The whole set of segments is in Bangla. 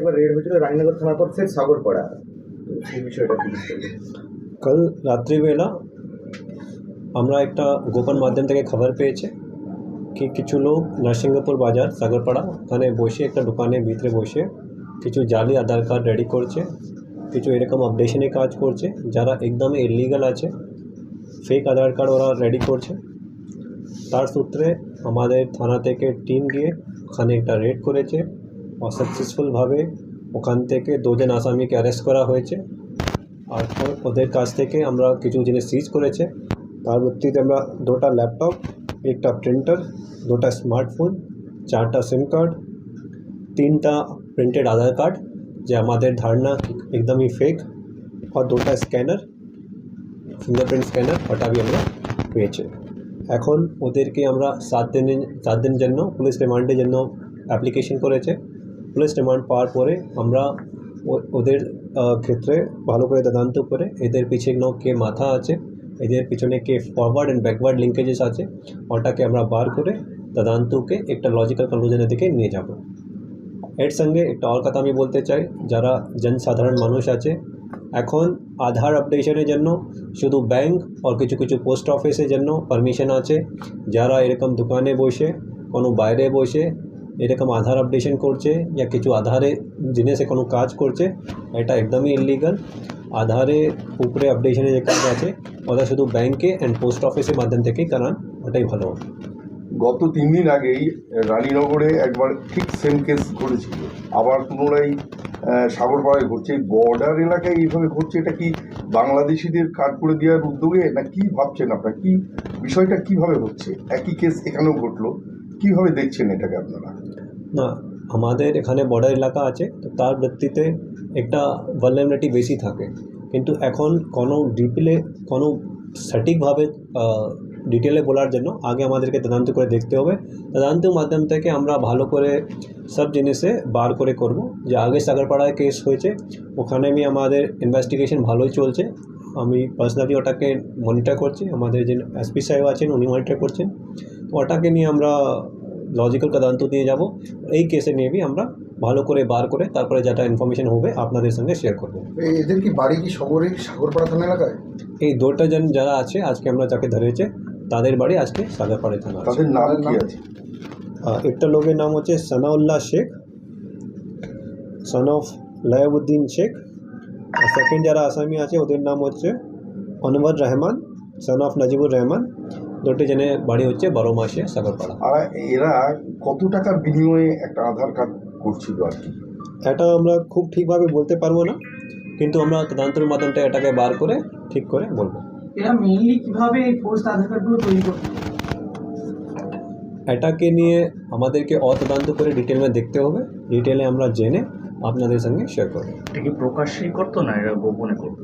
একবার রেড হয়েছিল সেই বিষয়টা কাল রাত্রিবেলা আমরা একটা গোপন মাধ্যম থেকে খবর পেয়েছে কি কিছু লোক নরসিংহপুর বাজার, সাগরপাড়া, ওখানে বসে একটা দোকানের ভিতরে বসে কিছু জালি, আধার কার্ড রেডি করছে, কিছু এরকম আপডেশনে কাজ করছে, যারা একদমই ইলিগাল আছে ফেক আধার কার্ড ওরা রেডি করছে। তার সূত্রে আমাদের থানা থেকে টিম গিয়ে ওখানে একটা রেড করেছে। আর সাকসেসফুলভাবে ওখান থেকে দুজন আসামিকে অ্যারেস্ট করা হয়েছে। আর ওদের কাছ থেকে আমরা কিছু জিনিস সিজ করেছে। তার ভিত্তিতে আমরা দুটা ল্যাপটপ, একটা প্রিন্টার, দুটা স্মার্টফোন, চারটা সিম কার্ড, তিনটা প্রিন্টেড আধার কার্ড, যে আমাদের ধারণা একদমই ফেক আর দুটা স্ক্যানার ফিঙ্গারপ্রিন্ট স্ক্যানার, ওটা আমরা পেয়েছে। এখন ওদেরকে আমরা সাত দিনের সাত দিনের জন্য পুলিশ রিমান্ডের জন্য অ্যাপ্লিকেশন করেছে। পুলিশ রিমান্ড পাওয়ার পরে আমরা ওদের ক্ষেত্রে ভালো করে তদন্ত করে এদের পিছনে কে মাথা আছে, এদের পিছনে কে ফরওয়ার্ড অ্যান্ড ব্যাকওয়ার্ড লিঙ্কেজেস আছে, ওটাকে আমরা বার করে তদন্তকে একটা লজিক্যাল কনক্লুশনের দিকে নিয়ে যাব। এর সঙ্গে একটা আর কথা আমি বলতে চাই, যারা জনসাধারণ মানুষ আছে, এখন আধার আপডেশনের জন্য শুধু ব্যাংক আর কিছু কিছু পোস্ট অফিসের জন্য পারমিশন আছে, যারা এরকম দোকানে বসে, কোনো বাইরে বসে এরকম আধার আপডেশন করছে या কিছু আধারে জিনিসে কোনো কাজ করছে, এটা একদমই ইলিগাল আধারে উপরে আপডেশনের যে কাজ আছে, ওটা শুধু ব্যাংকে অ্যান্ড পোস্ট অফিসের মাধ্যম থেকেই করান, ওটাই ভালো। গত তিন দিন আগেই রানীনগরে একবার ঠিক সেম কেস ঘটেছিল। আবার পুনরায় সাগরপাড়ায় ঘটছে। এই বর্ডার এলাকায় এইভাবে ঘটছে, এটা কি বাংলাদেশিদের কার্ড করে দেওয়ার উদ্যোগে? না কি ভাবছেন আপনারা? কি বিষয়টা কীভাবে হচ্ছে? একই কেস এখানেও ঘটলো। কীভাবে দেখছেন এটাকে আপনারা? না, আমাদের এখানে বর্ডার এলাকা আছে, তো তার ভিত্তিতে একটা ভালনারেবিলিটি বেশি থাকে। কিন্তু এখন কোনো ডিটেলে কোনো সঠিকভাবে ডিটেলে বলার জন্য আগে আমাদেরকে তদন্ত করে দেখতে হবে। তদন্তের মাধ্যম থেকে আমরা ভালো করে সব জিনিসে বার করে করব। যে আগে সাগরপাড়ায় কেস হয়েছে, ওখানে আমি আমাদের ইনভেস্টিগেশন ভালোই চলছে। আমি পার্সোনালি ওটাকে মনিটর করছি। আমাদের যে এসপি সাহেব আছেন উনি মনিটর করছেন। তো ওটাকে নিয়ে আমরা লজিক্যাল তদন্ত দিয়ে যাব। এই কেসে নিয়ে আমরা ভালো করে বার করে তারপরে যেটা ইনফরমেশন হবে আপনাদের সঙ্গে শেয়ার করব। এদের কি বাড়ি কি শহরে সাগরপাড়া থানা এলাকায়? এই দুটা জন যারা আছে আজকে আমরা যাকে ধরেছে তাদের বাড়ি আজকে সাগরপাড়ে থানা তাদের নাম কি আছে? একটা লোকের নাম হচ্ছে সানাউল্লাহ শেখ সন অফ লায়াবুদ্দিন শেখ আর সেকেন্ড যারা আসামি আছে ওদের নাম হচ্ছে অনবর রহমান সন অফ নাজিবুর রহমান। দুটি জেনে বাড়ি হচ্ছে বারো মাসে সাগরপাড়া। আর এরা কত টাকার বিনিময়ে একটা আধার কার্ড করছিল আর কি? এটা আমরা খুব ঠিকভাবে বলতে পারব না কিন্তু আমরা তদন্তের মাধ্যমটা এটাকে বার করে ঠিক করে বলব। এরা মেইনলি কীভাবে এই ফোর্স আধার কার্ডগুলো তৈরি করতে এটাকে নিয়ে আমাদেরকে অতদান্ত করে ডিটেলে দেখতে হবে। ডিটেলে আমরা জেনে আপনাদের সঙ্গে শেয়ার করব। এটা কি প্রকাশ্যেই করতো না এরা গোপনে করতো?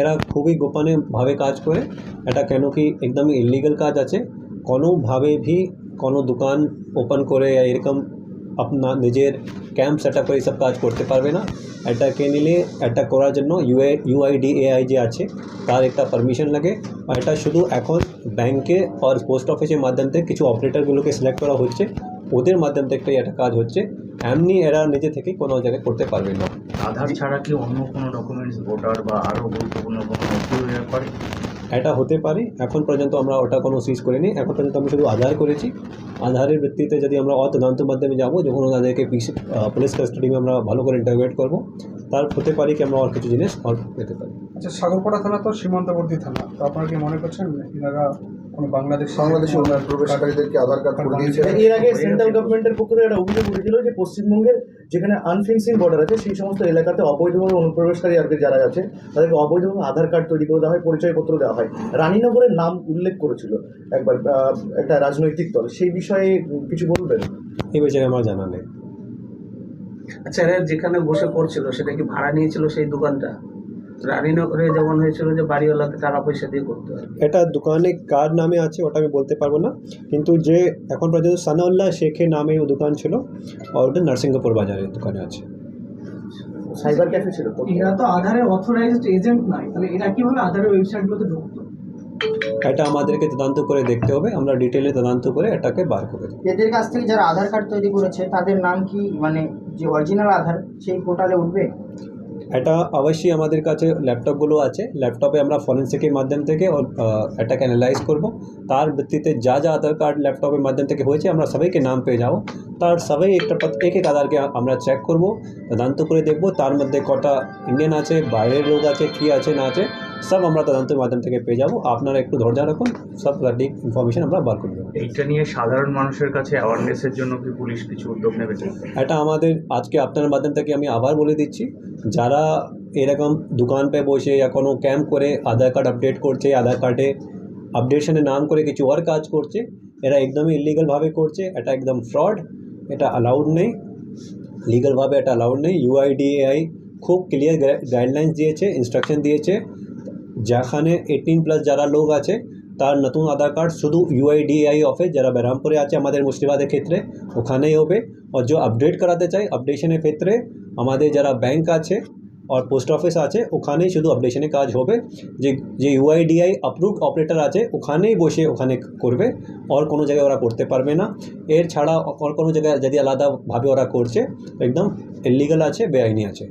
এরা খুবই গোপনে ভাবে কাজ করে। এটা কেন কি একদমই ইলিগাল কাজ আছে? কোনোভাবে ভি কোনো দোকান ওপেন করে এরকম আপনার নিজের ক্যাম্প সেট আপ করে সব কাজ করতে পারবে না। এটাকে নিলে এটা করার জন্য ইউএ ইউআইডিএআই যে আছে তার একটা পারমিশন লাগে। আর এটা শুধু এখন ব্যাংকে আর পোস্ট অফিসের মাধ্যম থেকে কিছু অপারেটরগুলোকে সিলেক্ট করা হচ্ছে। ওদের মাধ্যম থেকে এটা কাজ হচ্ছে। এমনি এরা নিজে থেকে কোনো জায়গায় করতে পারবে না। আধার ছাড়া কি অন্য কোনো ডকুমেন্টস ভোটার বা আরও গুরুত্বপূর্ণ কোনো পারে এটা হতে পারে এখন পর্যন্ত আমরা ওটা কোনো সিজ করিনি এখন পর্যন্ত আমি শুধু আধার করেছি। আধারের ভিত্তিতে যদি আমরা অতদান্তের মাধ্যমে যাব যখন ওনাদেরকে পুলিশ কাস্টাডিতে আমরা ভালো করে ইন্টারভিউট করব তার হতে পারে কি আমরা আর কিছু জিনিস পেতে পারি। আচ্ছা সাগরপাড়া থানা তো সীমান্তবর্তী থানা তো আপনারা কি মনে করছেন এনারা কোনো বাংলাদেশ বাংলাদেশি প্রবেশকারীদেরকে আধার কার্ড করে দিয়েছে। এর আগে সেন্ট্রাল গভর্নমেন্টের পক্ষ থেকে একটা অভিযোগ উঠেছিল যে পশ্চিমবঙ্গের যেখানে আনফেন্সিং বর্ডার আছে সেই সমস্ত এলাকাতে অবৈধভাবে অনুপ্রবেশকারী আর যারা আছে তাদেরকে অবৈধভাবে আধার কার্ড তৈরি করে দেওয়া হয় পরিচয়পত্র দেওয়া হয়। রানীনগরের নাম উল্লেখ করেছিল একবার আহ, একটা রাজনৈতিক দল। সেই বিষয়ে কিছু বলবেন? এই বিষয়ে আমার জানা নেই। আচ্ছা যেখানে বসে পড়ছিল সেটা কি ভাড়া নিয়েছিল সেই দোকানটা? রানীনগরে যেমন হয়েছিল যে বাড়িওয়ালাকে টাকা পয়সা দিয়ে করতে হয়। এটা দোকানে কার নামে আছে ওটা আমি বলতে পারব না কিন্তু যে এখন পর্যন্ত সানাউল্লাহ শেখের নামে ও দোকান ছিল আর ওটা নরসিংহপুর বাজারের দোকানে আছে। সাইবার ক্যাফে ছিল তো? এরা তো আধারের অথরাইজড এজেন্ট নয় তাহলে এরা কীভাবে আধারের ওয়েবসাইটগুলোতে ঢুকতো? এটা আমাদেরকে তদন্ত করে দেখতে হবে আমরা ডিটেলে তদন্ত করে এটাকে বার করে এদের কাছ থেকে যারা আধার কার্ড তৈরি করেছে তাদের নাম কি মানে যে অরিজিনাল আধার সেই পোর্টালে উঠবে? এটা অবশ্যই আমাদের কাছে ল্যাপটপগুলো আছে। ল্যাপটপে আমরা ফরেন্সিকের মাধ্যম থেকে এটাকে অ্যানালাইজ করব। তার ভিত্তিতে যা যা আধার কার্ড ল্যাপটপের মাধ্যম থেকে হয়েছে, আমরা সবাইকে নাম পেয়ে যাব। তার সবাই একটা এক এক আধারকে আমরা চেক করব, তদন্ত করে দেখব। তার মধ্যে কটা ইন্ডিয়ান আছে, বাইরের লোক আছে, কী আছে, না আছে। সব আমরা তদন্তের মাধ্যম থেকে পেয়ে যাব। আপনারা একটু ধৈর্য রাখুন সব সঠিক ইনফরমেশন আমরা বার করে দেবো। এইটা নিয়ে সাধারণ মানুষের কাছে অ্যাওয়ারনেসের জন্য কি পুলিশ কিছু উদ্যোগ নেবেছে এটা আমাদের আজকে আপনার মাধ্যম থেকে আমি আবার বলে দিচ্ছি যারা এরকম দোকান পে বসে या কোনো ক্যাম্প করে আধার কার্ড আপডেট করছে আধার কার্ডে আপডেশনের নাম করে কিছু আর কাজ করছে এরা একদমই ইলিগালভাবে করছে এটা একদম ফ্রড এটা অ্যালাউড নেই। লিগালভাবে এটা অ্যালাউড নেই। ইউআইডিএআই খুব ক্লিয়ার গাইডলাইন্স দিয়েছে ইনস্ট্রাকশন দিয়েছে। যেখানে এইটিন প্লাস যারা লোক আছে, তার নতুন আধার কার্ড শুধু ইউআইডিআই অফিস যারা ব্যারামপুরে আছে আমাদের মুর্শিদাবাদের ক্ষেত্রে, ওখানেই হবে। আর যে আপডেট করাতে চাই আপডেশনের ক্ষেত্রে আমাদের যারা ব্যাংক আছে আর পোস্ট অফিস আছে, ওখানেই শুধু আপডেশনের কাজ হবে। যে যে ইউআইডিআই অ্যাপ্রুভড অপারেটর আছে, ওখানেই বসে ওখানে করবে আর কোনো জায়গায় ওরা করতে পারবে না। এর ছাড়া আর কোনো জায়গায় যদি আলাদাভাবে ওরা করছে, একদম ইলিগাল আছে, বেআইনি আছে।